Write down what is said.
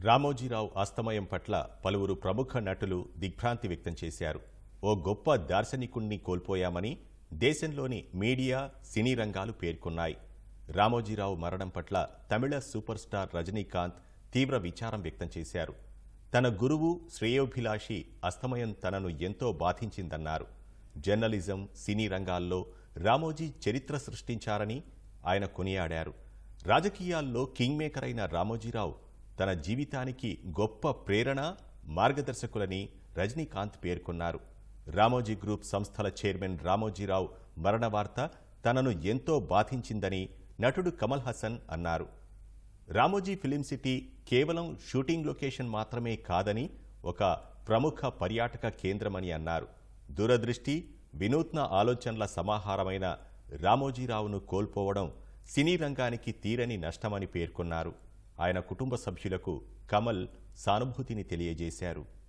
రామోజీరావు అస్తమయం పట్ల పలువురు ప్రముఖ నటులు దిగ్భ్రాంతి వ్యక్తం చేశారు. ఓ గొప్ప దార్శనికుణ్ణి కోల్పోయామని దేశంలోని మీడియా సినీ రంగాలు పేర్కొన్నాయి. రామోజీరావు మరణం పట్ల తమిళ సూపర్ స్టార్ రజనీకాంత్ తీవ్ర విచారం వ్యక్తం చేశారు. తన గురువు శ్రేయోభిలాషి అస్తమయం తనను ఎంతో బాధించిందన్నారు. జర్నలిజం సినీ రంగాల్లో రామోజీ చరిత్ర సృష్టించారని ఆయన కొనియాడారు. రాజకీయాల్లో కింగ్ మేకర్ అయిన రామోజీరావు తన జీవితానికి గొప్ప ప్రేరణ మార్గదర్శకులని రజనీకాంత్ పేర్కొన్నారు. రామోజీ గ్రూప్ సంస్థల చైర్మన్ రామోజీరావు మరణ వార్త తనను ఎంతో బాధించిందని నటుడు కమల్ హసన్ అన్నారు. రామోజీ ఫిలిం సిటీ కేవలం షూటింగ్ లొకేషన్ మాత్రమే కాదని ఒక ప్రముఖ పర్యాటక కేంద్రమని అన్నారు. దూరదృష్టి వినూత్న ఆలోచనల సమాహారమైన రామోజీరావును కోల్పోవడం సినీ రంగానికి తీరని నష్టమని పేర్కొన్నారు. ఆయన కుటుంబ సభ్యులకు కమల్ సానుభూతిని తెలియజేశారు.